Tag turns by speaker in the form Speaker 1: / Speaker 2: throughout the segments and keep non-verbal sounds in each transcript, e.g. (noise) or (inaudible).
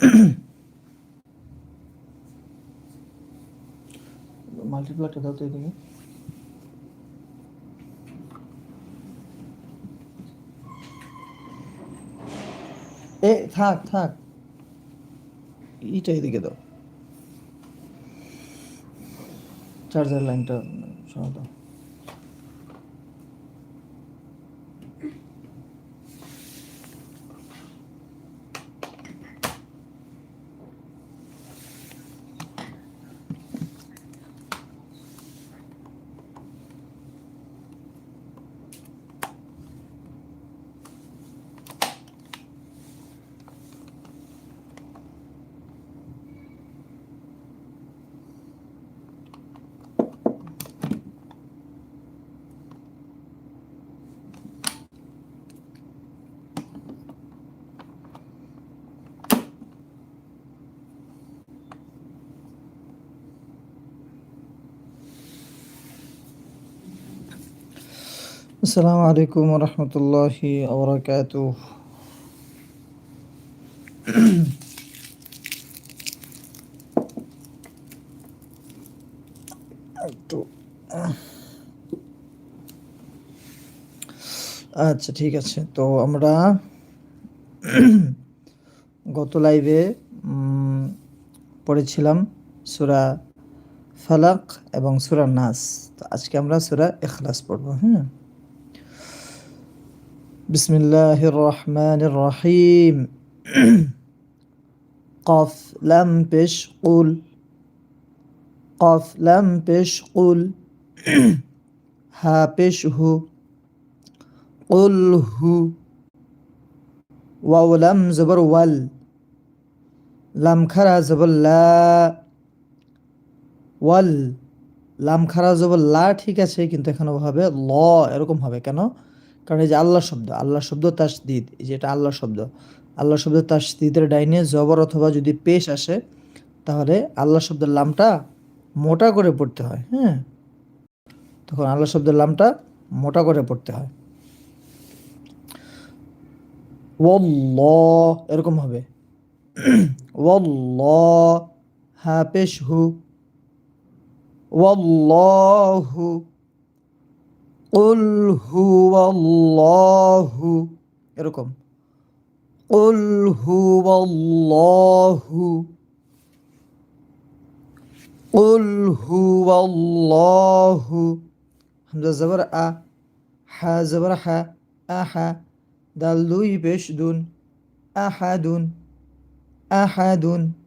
Speaker 1: (coughs) মাল্টিপ্লারটা দাও তো এ থাক থাক। ইটা এদিকে দাও। চার্জার লাইনটা শোনা দাও আসসালামু আলাইকুম রহমতুল্লাহি আবরাকাত আচ্ছা ঠিক আছে। তো আমরা গত লাইভে পড়েছিলাম সুরা ফালাক এবং সুরা নাস। তো আজকে আমরা সুরা এখলাস পড়ব হ্যাঁ? بسم الله الرحمن الرحيم قف لم بش قل قف لم بش قل ها بش هو قل هو واو لم زبر وال লাম খারা জবর লা ওয়াল লাম খারা জবর লা ঠিক আছে কিন্তু এখানে হবে ল এরকম হবে কেন কারণ এই যে আল্লাহ শব্দ আল্লাহ শব্দ তাসদিদ, এই যে এটা আল্লাহ শব্দ। আল্লাহ শব্দ তাসদিদের ডাইনে জবর অথবা যদি পেশ আসে, তাহলে আল্লাহ শব্দের লামটা মোটা করে পড়তে হয় হ্যাঁ? তখন আল্লাহ শব্দের লামটা মোটা করে পড়তে হয়। ওয়াল্লাহ, এরকম হবে। (clears throat) ওয়াল্লাহ হ্যাঁ পেশ হু ওয়াল্লাহু قل قل هو الله اركم قل هو الله قل هو الله حمد زبر ا ح زبر ح ا دلوي بشدون احد احد, أحد.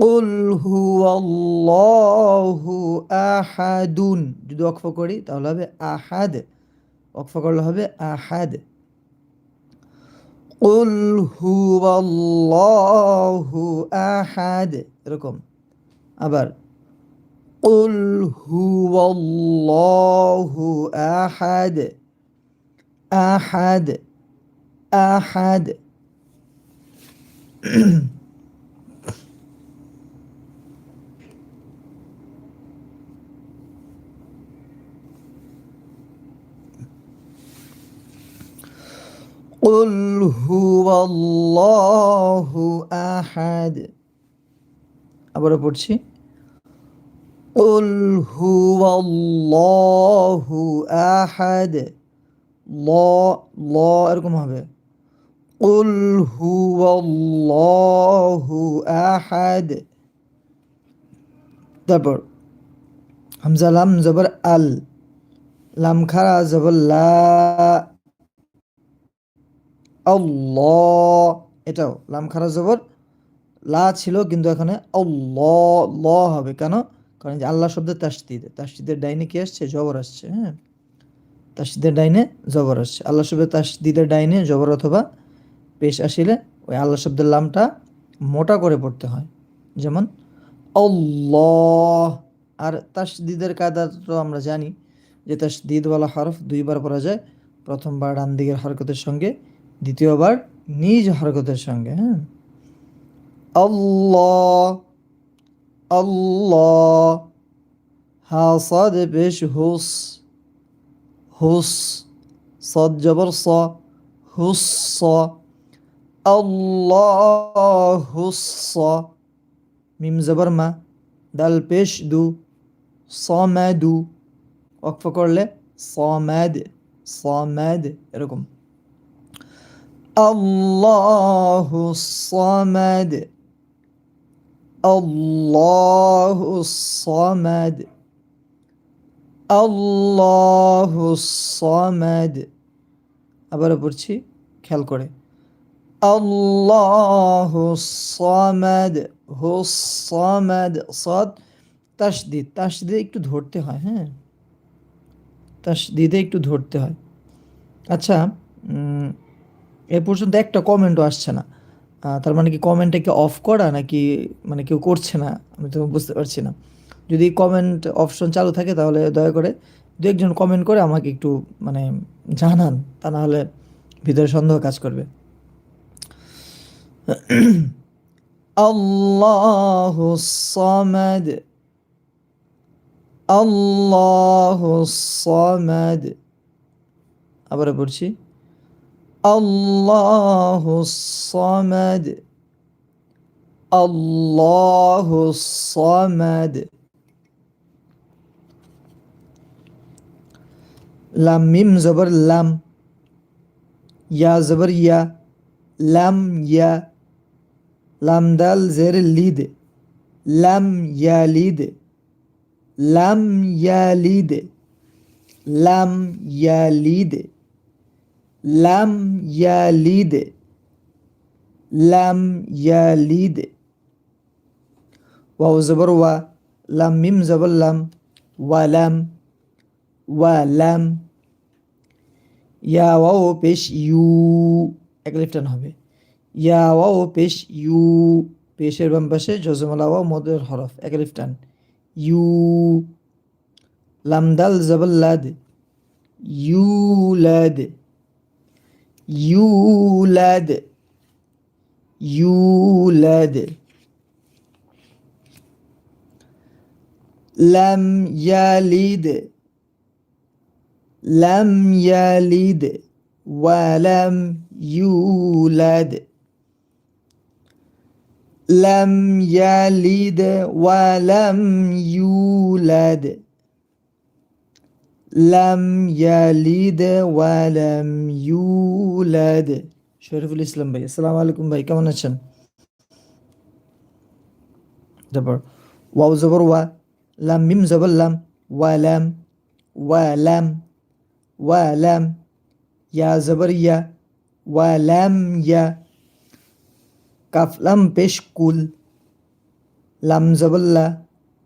Speaker 1: কুল হু আল্লাহু আহাদুন যদি অক্ফ করি, তাহলে হবে আহাদ। অক্ফ করলে হবে আহাদ। কুল হু আল্লাহু আহাদ এরকম। আবার কুল হু আল্লাহু আহাদ আহাদ। আহাদ। قل هو الله أحد আবারও পড়ছি قل هو الله أحد ল ল এরকম হবে قل هو الله أحد তারপর হামজা লাম জবর আল লাম খারা জবর লা আল্লাহ। এটাও লাম খারা জবর। লা ছিল কিন্তু এখানে আল্লাহ, ল হবে কেন? কারণ যে আল্লাহ শব্দের তাসদিদ। তাসদিদের ডাইনে কি আসছে? জবর আসছে হ্যাঁ? তাসদিদের ডাইনে জবর আসছে। আল্লাহ শব্দের তাসদিদের ডাইনে জবর অথবা পেশ আসিলে ওই আল্লাহ শব্দের লামটা মোটা করে পড়তে হয়। যেমন আল্লাহ। আর তাসদিদের কায়দা তো আমরা জানি যে তাসদিদওয়ালা হরফ দুইবার পড়া যায়। প্রথমবার ডান দিকের হরকতের সঙ্গে দ্বিতীয়বার নিজ হরকতের সঙ্গে হ্যাঁ? আল্লাহ আল্লাহ, হাসাদ পেশ হুস হুস, সদ জবর স, হুস আল্লাহ হুস মিম জবর মা, দাল পেশ দু স সমাদু অক্ফ করলে সমাদ সমাদ, এরকম। আল্লাহু সমাদ আল্লাহু সমাদ আল্লাহু সমাদ আবার পড়ছি, খেয়াল করে। আল্লাহু সমাদ হুস সমাদ সদ তাসদিদ। তাসদিদে একটু ধরতে হয় হ্যাঁ? তাসদিদে একটু ধরতে হয়। আচ্ছা এ পর্যন্ত একটা কমেন্টও আসছে না। তার মানে কি কমেন্টটা কি অফ করা নাকি মানে কেউ করছে না? আমি তো বুঝতে পারছি না। যদি কমেন্ট অপশন চালু থাকে তাহলে দয়া করে দু একজন কমেন্ট করে আমাকে একটু মানে জানান, তা না হলে ভিতরে সন্দেহ কাজ করবে। আল্লাহ সামাদ। আল্লাহ সামাদ। আবার পড়ছি। Allahu samed Allahu samed Lam mim zabar lam. Ya zabar ya. Lam ya. Lam dal zer lid. Lam ya lid. Lam ya lid. Lam ya lid. লাম ইয়ালিদ লাম ইয়ালিদ ওয়াও জবর ওয়া লাম মিম জবর লাম ওয়ালাম ওয়ালাম ইয়া ওয়াও পেশ ইউ এক লিফটান হবে ইয়া ওয়াও পেশ ইউ পেশের বাম পাশে জজমালা ওয়াও মদের হরফ এক লিফটান ইউ লামদাল জবল্লাদ ইউলাদ Yulad. Yulad. Lem yalid. Lem yalid. Ve lem yulad. Lem yalid ve lem yulad. لم يلد ولم يولد Shariful Islam ভাই আসসালামু আলাইকুম ভাই কেমন আছেন তারপর ওয়াও জবর ওয়া লাম মিম জবর লাম ওয়ালাম ওয়ালাম ওয়ালাম ইয়া জবর ইয়া ওয়ালাম ইয়া কাফ লাম পেশ কুল লাম জবল্লা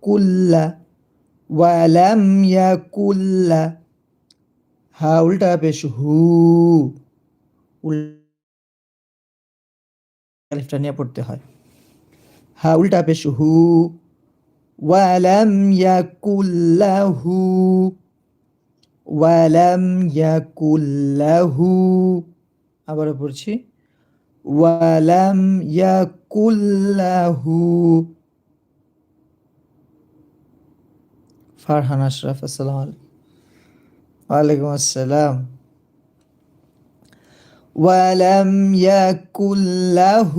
Speaker 1: কুল্লা ওয়ালাম ইয়া কুল্লা হা উল্টা পেশ হু উল্টা নিয়ে পড়তে হয়। হা উল্টা পেশ হু ওয়ালাম ইয়া কুল্লাহু ওয়ালাম ইয়া কুল্লাহু আবার পড়ছি। ওয়ালাম ইয়াকুল্লাহু فرحان اشرف السلام عليكم وعليكم السلام. ولم يكن له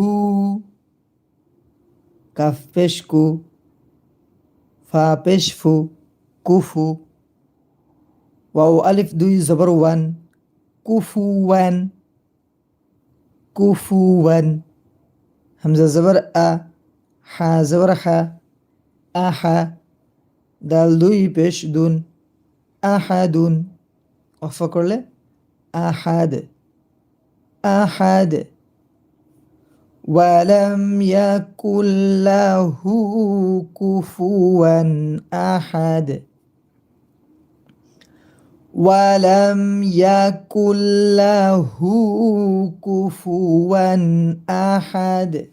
Speaker 1: كفشكو فابشفو كفو واو الف دوي زبر وان كفو وان كفو وان همزه زبر ا ح زبر ح ا ح دوي بيش دون أحد أفكر له أحد أحد ولم يكن له كفوا أحد ولم يكن له كفوا أحد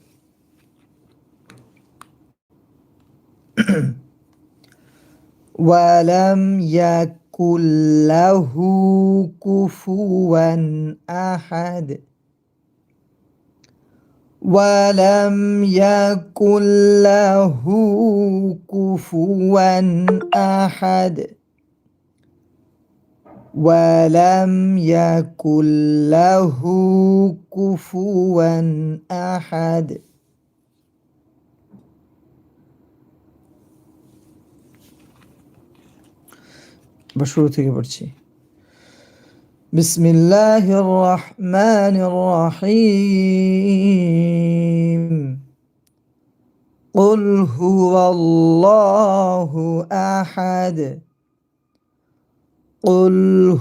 Speaker 1: ولم يكن له كفوا أحد ولم يكن له كفوا أحد ولم يكن له كفوا أحد বা শুরু থেকে পড়ছি بسم الله الرحمن الرحيم قل هو الله أحد قل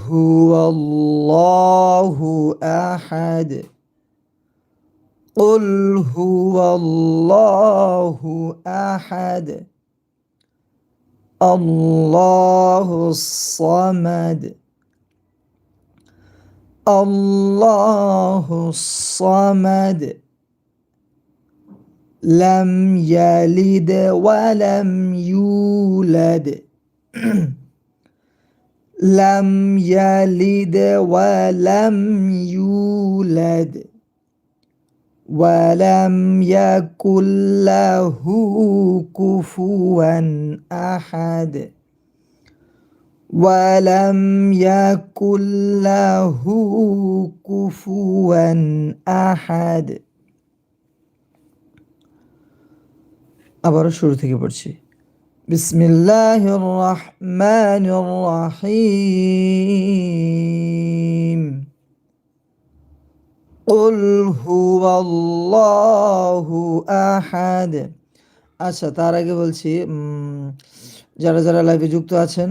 Speaker 1: هو الله أحد قل هو الله أحد الله الصمد الله الصمد لم يلد ولم يولد لم يلد ولم يولد ولم يكن له كفوا أحد ولم يكن له كفوا أحد আবারও শুরু থেকে পড়ছি বিসমিল্লাহির রহমানির রহিম قل هو الله أحد আচ্ছা তার আগে বলছি উম, যারা যারা লাইভে যুক্ত আছেন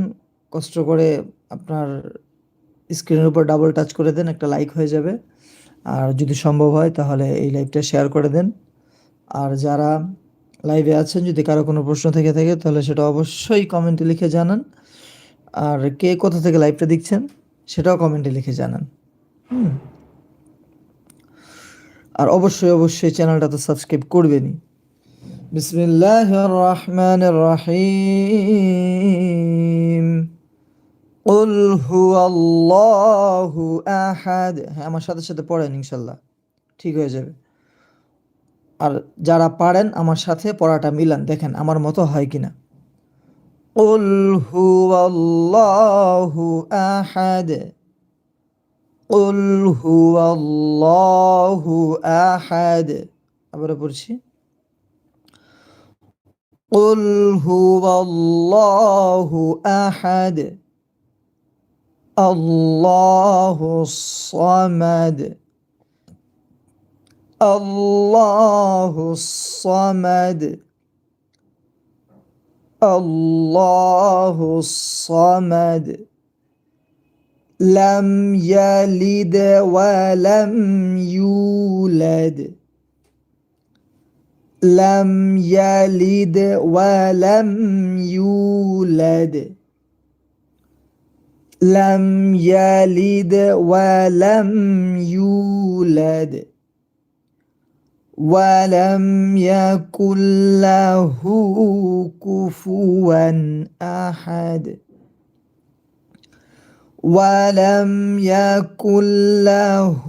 Speaker 1: কষ্ট করে আপনার স্ক্রিনের উপর ডাবল টাচ করে দেন একটা লাইক হয়ে যাবে আর যদি সম্ভব হয় তাহলে এই লাইভটা শেয়ার করে দেন আর যারা লাইভে আছেন যদি কারো কোনো প্রশ্ন থেকে থাকে তাহলে সেটা অবশ্যই কমেন্টে লিখে জানান আর কে কোথা থেকে লাইভটা দেখছেন সেটাও কমেন্টে লিখে জানান হুম আর অবশ্যই অবশ্যই চ্যানেলটা তো সাবস্ক্রাইব করবেনই বিসমিল্লাহ রহমান রহিম قل هو الله أحد হ্যাঁ আমার সাথে সাথে পড়েন ইনশাল্লাহ ঠিক হয়ে যাবে আর যারা পারেন আমার সাথে পড়াটা মিলান দেখেন আমার মতো হয় কিনা قل هو الله أحد قل هو الله أحد আবার পড়ছি قل هو الله أحد الله الصمد الله الصمد الله الصمد لم يلد ولم يولد. لم يلد ولم يولد. لم يلد ولم يولد. ولم يكن له كفوا أحد. ولم يكن له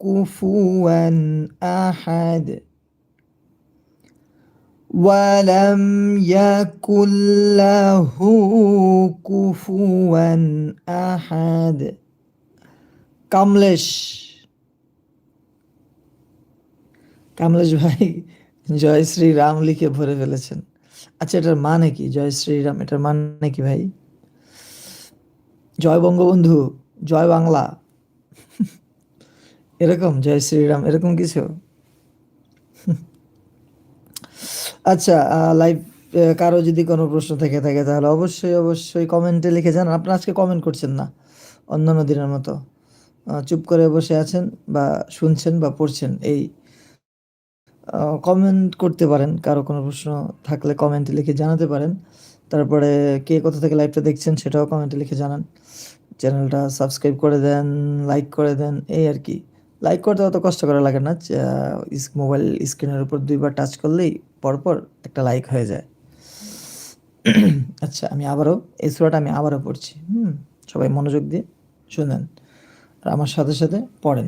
Speaker 1: كفوا أحد ولم يكن له كفوا أحد কামলেশ কামলেশ ভাই জয় শ্রীরাম লিখে ভরে ফেলেছেন আচ্ছা এটার মানে কি জয় শ্রীরাম এটার মানে কি ভাই জয় বঙ্গবন্ধু, জয় বাংলা। এরকম, জয় শ্রীরাম, এরকম কিছু? আচ্ছা লাইভ কারও যদি কোনো প্রশ্ন থেকে থাকে, তাহলে অবশ্যই অবশ্যই কমেন্টে লিখে যান। আপনারা আজকে কমেন্ট করছেন না, অন্যান্য দিনের মতো। চুপ করে বসে আছেন বা শুনছেন বা পড়ছেন, এই কমেন্ট করতে পারেন। কারও কোনো প্রশ্ন থাকলে কমেন্টে লিখে জানাতে পারেন। তারপরে কে কোথা থেকে লাইভটা দেখছেন সেটাও কমেন্টে লিখে জানান। চ্যানেলটা সাবস্ক্রাইব করে দেন লাইক করে দেন, এই আর কি। লাইক করতে অত কষ্ট করা লাগে না মোবাইল স্ক্রিনের উপর দুইবার টাচ করলেই পরপর একটা লাইক হয়ে যায়। আচ্ছা আমি আবারও, এই সুরাটা আমি আবারও পড়ছি। হুম, সবাই মনোযোগ দিয়ে শুনেন। আর আমার সাথে সাথে পড়েন।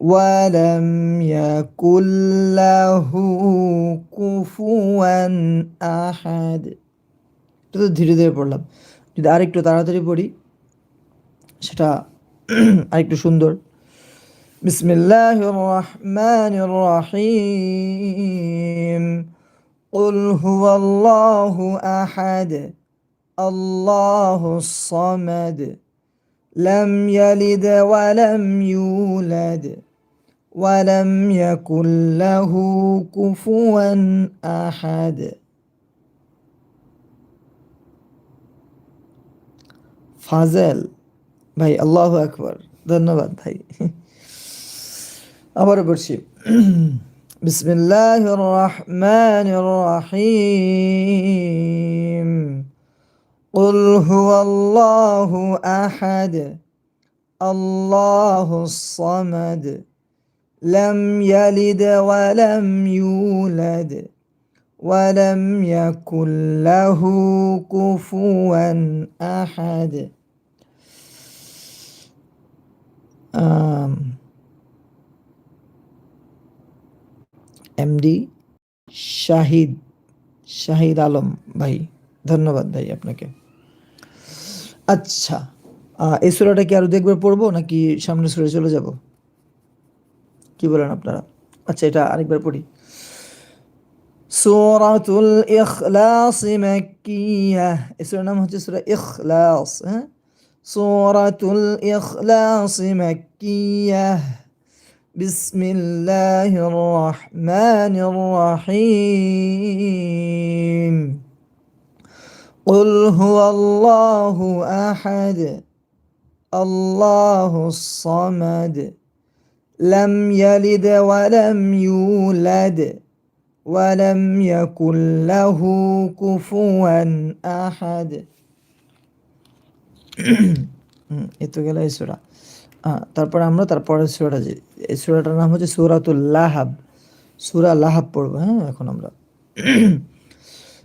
Speaker 1: ولم يكن له كفوا أحد তো ধীরে ধীরে পড়লাম যদি আরেকটু তাড়াতাড়ি পড়ি সেটা আরেকটু সুন্দর بسم الله الرحمن الرحيم قل هو الله أحد الله الصمد لم يلد ولم يولد ولم يكن له كفوا أحد ফাজেল ভাই আল্লাহ আকবর ধন্যবাদ ভাই আবার বলছি بسم الله الرحمن الرحيم قل هو الله احد الله الصمد لم يلد ولم يولد ولم يكن له كفوا أحد এমডি শাহিদ শাহিদ আলম ভাই ধন্যবাদ ভাই আপনাকে আচ্ছা এই সুরাটা কি আরো দেখবে পড়বো নাকি সামনে সুরে চলে যাব কি বলেন আপনারা আচ্ছা এটা আরেকবার পড়ি সুরাতুল ইখলাস মাক্কিয়া এসের নাম হচ্ছে সূরা ইখলাস হ্যাঁ সুরাতুল ইখলাস মাক্কিয়া بسم الله الرحمن الرحيم قل هو الله احد الله الصمد لم يلد ولم يولد ولم يكن له كفوا أحد এ তো গেল এই সুরা তারপরে আমরা তারপরের সুরাটা যে এই সুরাটার নাম হচ্ছে সুরাতুল লাহাব সুরা লাহাব পড়বো হ্যাঁ এখন আমরা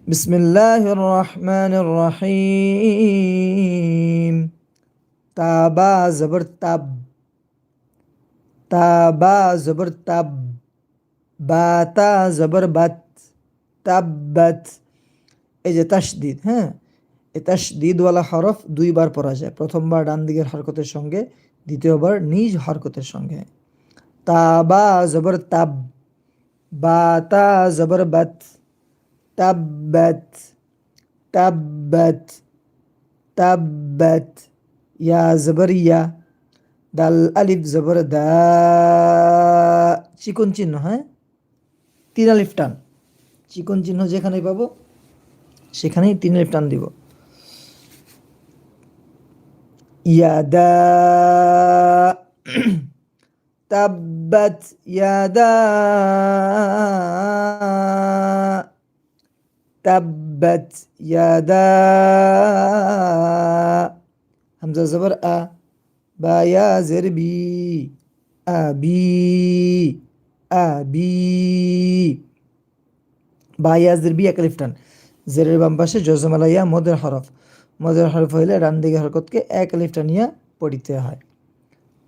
Speaker 1: বিসমিল্লাহ রহমান রহিম তাবা জবর তাব তাবা জবর তাব বাতা জবর বাত তাব্বাত এই যে তাসদিদ হ্যাঁ? এই তাসদিদওয়ালা হরফ দুইবার পড়া যায়। প্রথমবার ডান দিকের হরকতের সঙ্গে, দ্বিতীয়বার নিজ হরকতের সঙ্গে। তাবা জবর তাব বাতা জবর বাত তাব্বাত তাব্বাত তাব্বাত ইয়া জবর ইয়া। দাল, আলিফ, জবর, দা। চিকন চিহ্ন হ্যাঁ? তিন আলিফ টান। চিকন চিহ্ন যেখানে পাবো, সেখানেই তিন আলিফ টান দিব। তাব্বাত ইয়াদা। তাব্বাত ইয়াদা। হামজা, জবর, আ। বা ইয়া জের বি আবি আবি বা ইয়া জের বি একালিফ টান জেরের বাম পাশে জজমালাইয়া মদের হরফ মদের হরফ হইলে ডান হরকতকে এক আলিফ টানিয়া পড়িতে হয়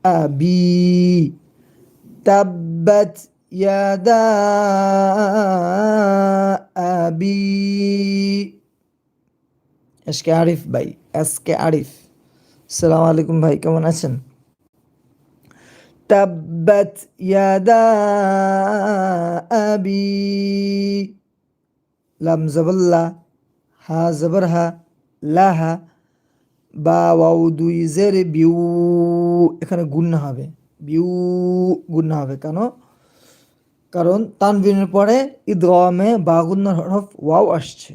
Speaker 1: আবি তাব্বাত ইয়াদা আবি এসকে আরিফ ভাই এসকে আরিফ আসসালামু আলাইকুম ভাই, কেমন আছেন? তাব্বাত ইয়াদা আবি। লাম জবল্লা হা জবর হা লাহা বা ওয়াউ দুই জের বিউ। এখানে গুন্না হবে, বিউ গুন্না হবে, কেন? কারণ তানবিনের পরে ঈদগমে বাগুন্নার হরফ ওয়াও আসছে।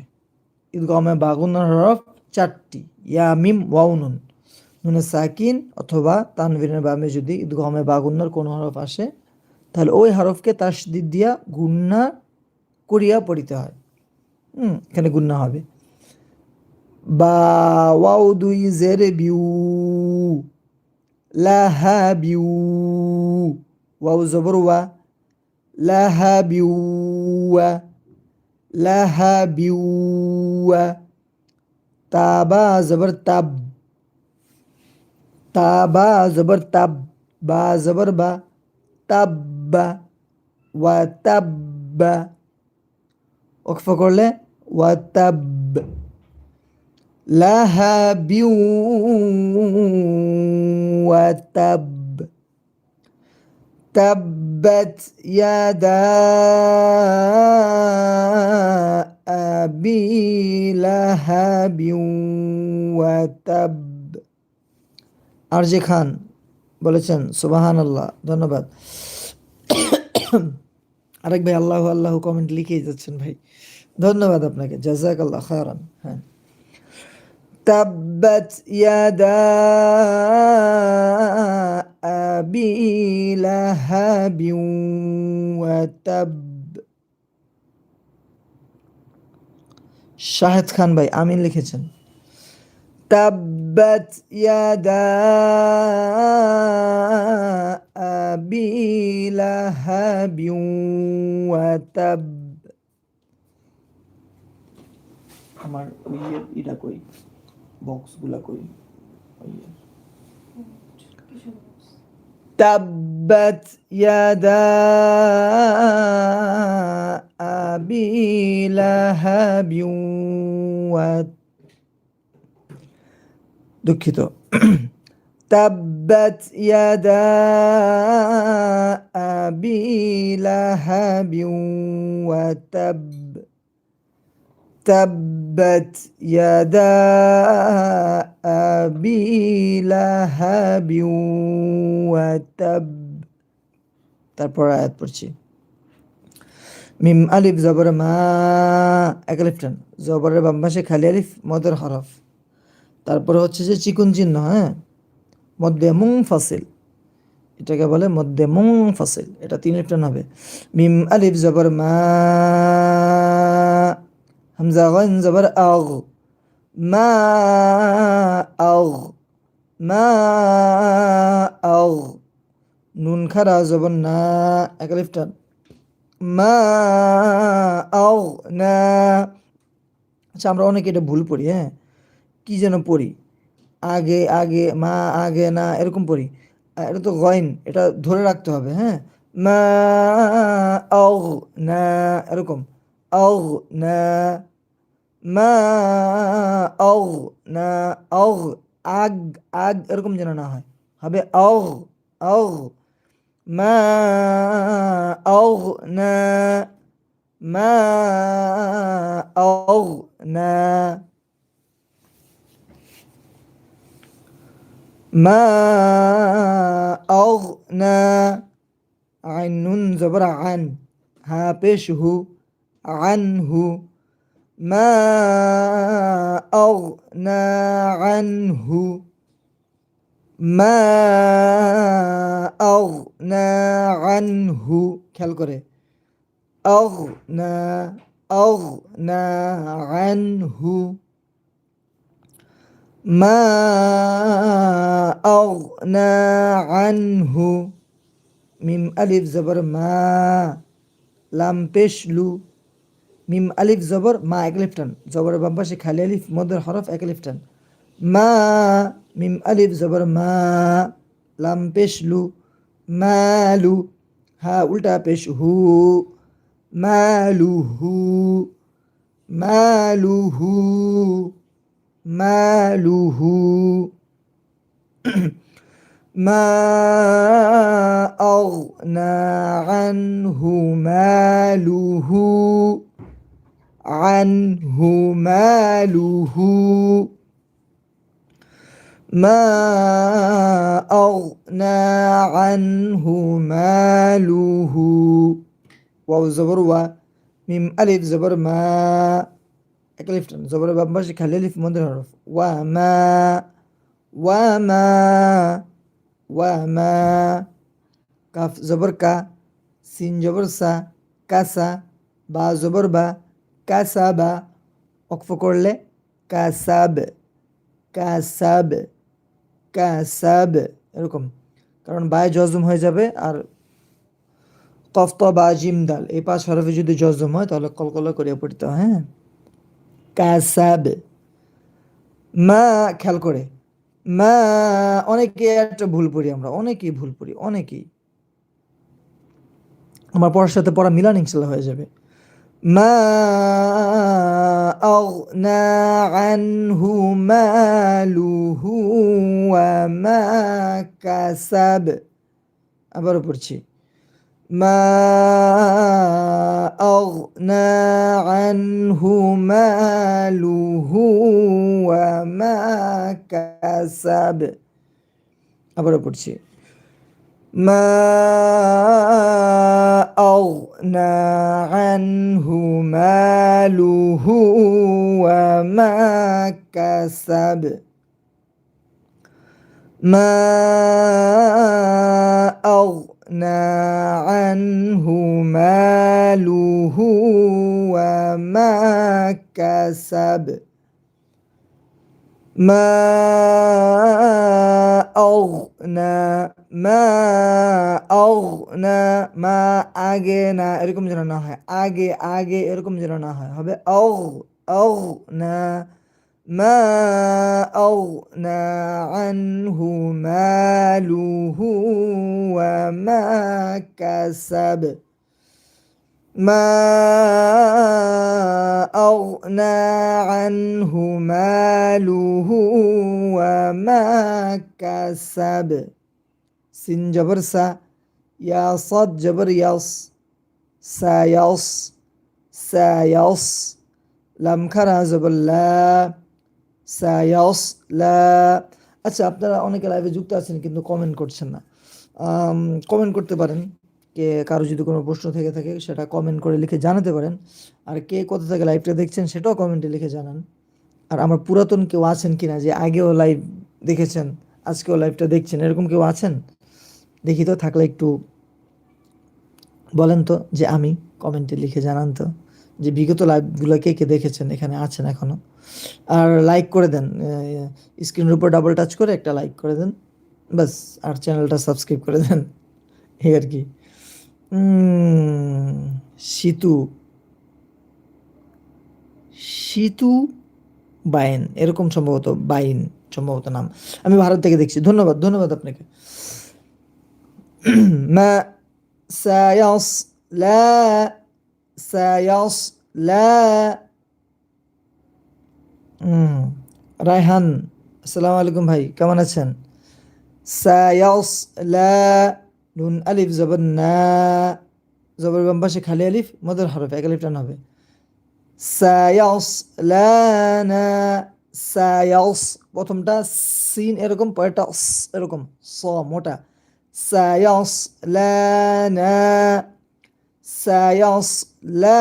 Speaker 1: ঈদগমে বাগুন্নার হরফ চারটি ইয়া মিম ওয়াও নুন নুনে সাকিন অথবা তানবিনের বামে যদি গমে বা বাগুন্নার কোনো হরফ আসে, তাহলে ওই হরফকে তাসদিদ দিয়া গুন্না করিয়া পড়িতে হয়। হুম, এখানে গুন্না হবে। বা ওয়াও দুই জের বিউ লাহা বিউ, ওয়াও জবর ওয়া লাহা বিউ লাহা বিউ তাবা জবর তাব তাবা জবর তাব বা জবর বা তাব্বা ওয়া তাব্বা ওকফা করলে ওয়া তাব لهب وتب تبت يدا أبي لهب وتب আরজে খান বলেছেন সুবাহান আল্লাহ ধন্যবাদ আরেক ভাই আল্লাহ আল্লাহ কমেন্ট লিখেই যাচ্ছেন ভাই ধন্যবাদ আপনাকে জাজাক আল্লাহ খারান হ্যাঁ تبت يدا أبي لهب وتب শাহেদ খান ভাই আমিন লিখেছেন তাব্বাত ইয়াদা আবি লাহাবি ওয়া তাব আমার ওই ইটা কই বক্সগুলা কই تبت يدا أبي لهب وتب দুঃখিত (clears throat) তাব্বাত ইয়াদা আবি লাহাবি ওয়া তাব তাব্বাত ইয়াদা আবি লাহাবি ওয়া তাব তারপর আয়াত পড়ছি মিম আলিফ জবর মা এক আলিফ টান জবরের বাম পাশে খালি আলিফ মদের হরফ তারপরে হচ্ছে যে চিকুন চিহ্ন হ্যাঁ? মধ্যে মুং ফাসিল। এটাকে বলে মধ্যে মুং ফাসিল। এটা তিন টান হবে। মিম আলিফ জবর মা, হামজা গন জবর আগ, মা আগ মা আগ। নুন খারা জবর না, এক আলিফ মা আগ, না। আচ্ছা আমরা অনেকে এটা ভুল পড়ি হ্যাঁ? কি যেন পড়ি? আগে আগে, মা, আগে, না, এরকম পড়ি। এটা তো গয়ন এটা ধরে রাখতে হবে হ্যাঁ? মা না, এরকম। না, মা না আগ আগ, এরকম যেন না হয়। হবে মা না মা না। ما أغنى عن زبر عن ها بشه عنه ما أغنى عنه ما أغنى عنه খেয়াল করে أغنى أغنى عنه ما أغنى عنه মিম আলিফ জবর মা লাম পেশ লু মিম আলিফ জবর মা এক লিফ টান জবর বাম পাশে খালি আলিফ মদের হরফ এক লিফ টান মা মিম আলিফ জবর মা লাম পেশ লু মালু হা উল্টা পেশ হু মালুহু মালুহু মালুহু মা ماله. (clears throat) ما أغنى عنه ماله. عنه ماله. ما أغنى عنه ماله. واو زبر و ميم ألف زبر ما বাম পাশে খালি আলিফ মধ্যে হরফ। ওয়া মা ওয়া মা ওয়া মা। কাফ জবর কা, সিন জবর সা কাসা বা জবর বা কাসা বা। অক্ফ করলে কাসাব কাসাব এরকম। কারণ বায় জজম হয়ে যাবে আর কফত বা জিম দাল। এই পাঁচ হরফে যদি জজম হয়, তাহলে কলকলা করিয়া পড়তে হ্যাঁ? কাসাব মা খেয়াল করে মা অনেকে একটা ভুল পড়ি আমরা অনেকেই ভুল পড়ি অনেকেই আমার পড়ার সাথে পড়া মিলান ইনশাল্লাহ হয়ে যাবে মা أغنى عنه ماله وما كسب আবারও পড়ছি ما أغنى عنه ماله وما كسب আবারও পড়ছি ما أغنى عنه ماله وما كسب ما أغنى عنه ماله وما كسب ما أغنى ما أغنى ما আগে না এরকম যেন না হয় আগে আগে এরকম যেন না হয় হবে أغ أغنى ما أغنى عنه ماله وما كسب؟ ما أغنى عنه ماله وما كسب؟ سين جبر سا يا صد جبر يص سيص سيص لم خرا زبر সায়াস, লা আচ্ছা আপনারা অনেকে লাইভে যুক্ত আছেন কিন্তু কমেন্ট করছেন না। কমেন্ট করতে পারেন। কে, কারও যদি কোনো প্রশ্ন থেকে থাকে, সেটা কমেন্ট করে লিখে জানাতে পারেন। আর কে কোথা থেকে লাইভটা দেখছেন, সেটাও কমেন্টে লিখে জানান। আর আমার পুরাতন কেউ আছেন কি না যে আগেও লাইভ দেখেছেন, আজকেও লাইভটা দেখছেন, এরকম কেউ আছেন? দেখি তো, থাকলে একটু বলেন তো, যে আমি কমেন্টে লিখে জানান তো। যে বিগত লাইভগুলো কে কে দেখেছেন, এখানে আছেন এখনও। আর লাইক করে দেন স্ক্রিনের উপর ডাবল টাচ করে একটা লাইক করে দেন বাস আর চ্যানেলটা সাবস্ক্রাইব করে দেন, এই আর কি। সিতু সিতু বাইন, এরকম সম্ভবত বাইন, সম্ভবত নাম। আমি ভারত থেকে দেখছি, ধন্যবাদ ধন্যবাদ আপনাকে। (clears throat) মা, সায়াস লা সায়াস লা রায়হান আসসালামু আলাইকুম ভাই কেমন আছেন? সায়াস লা নুন আলিফ জবর না. জবর বাম খালি আলিফ, মদের হরফ, এক আলিফ টান হবে। সায়াস লা না সায়াস প্রথমটা সিন এরকম, পরেরটা এরকম, স, মোটা। সায়াস লা না সায়াস না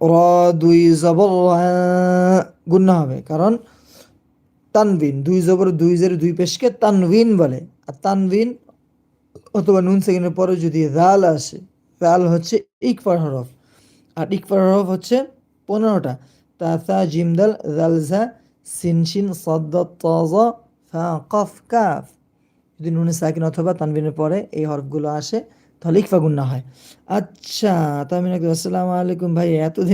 Speaker 1: র দুই জবর গুন্না হবে, কারণ তানবিন দুই জবর দুই জের দুই পেশকে তানবিন বলে। আর তানবিন অথবা নুন সেকেন্ডের পরে যদি রাল আসে রাল হচ্ছে ইকফার হরফ। আর ইকফার হরফ হচ্ছে পনেরোটা। তাসা জিমদাল জালজা সিনশিন সদ্দ তজ ফা, কফ, কাফ। যদি নুনে সাকিন অথবা তানবিনের পরে এই হরফগুলো আসে তাহলে ইকফা না হয়। আচ্ছা তামিন আসসালামু আলাইকুম ভাই এতদিন